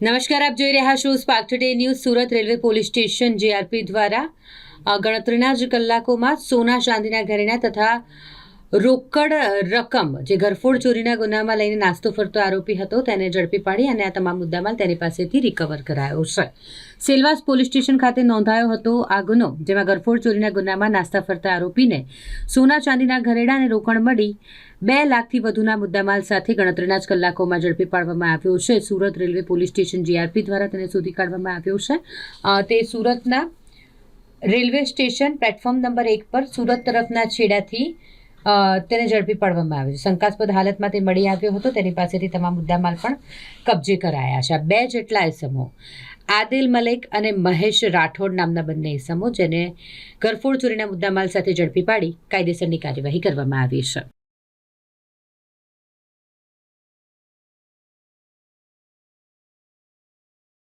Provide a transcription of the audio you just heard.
નમસ્કાર, આપ જોઈ રહ્યા છો spark today news Surat railway police station GRP દ્વારા. ગણતરીના જ કલાકોમાં સોના ચાંદીના ઘરેણા તથા રોકડ રકમ જે ઘરફોડ ચોરીના ગુનામાં લઈને નાસ્તો ફરતો આરોપી હતો તેને ઝડપી પાડી અને આ તમામ મુદ્દામાલ તેની પાસેથી રિકવર કરાયો છે. સેલવાસ પોલીસ સ્ટેશન ખાતે નોંધાયો હતો આ ગુનો, જેમાં ઘરફોડ ચોરીના ગુનામાં નાસ્તા ફરતા આરોપીને સોના ચાંદીના ઘરેડા અને રોકડ મળી બે લાખથી વધુના મુદ્દામાલ સાથે ગણતરીના જ કલાકોમાં ઝડપી પાડવામાં આવ્યો છે. Surat railway police station GRP દ્વારા તેને શોધી કાઢવામાં આવ્યો છે. તે સુરતના રેલવે સ્ટેશન પ્લેટફોર્મ નંબર એક પર સુરત તરફના છેડાથી તેને ઝડપી પાડવામાં આવ્યો છે. શંકાસ્પદ હાલતમાં તે મળી આવ્યો હતો. તેની પાસેથી તમામ મુદ્દામાલ પણ કબજે કરાયા છે. બે જેટલા ઇસમો આદિલ મલિક અને મહેશ રાઠોડ નામના બંને ઇસમો જેને ઘરફોડ ચોરીના મુદ્દામાલ સાથે ઝડપી પાડી કાયદેસરની કાર્યવાહી કરવામાં આવી છે.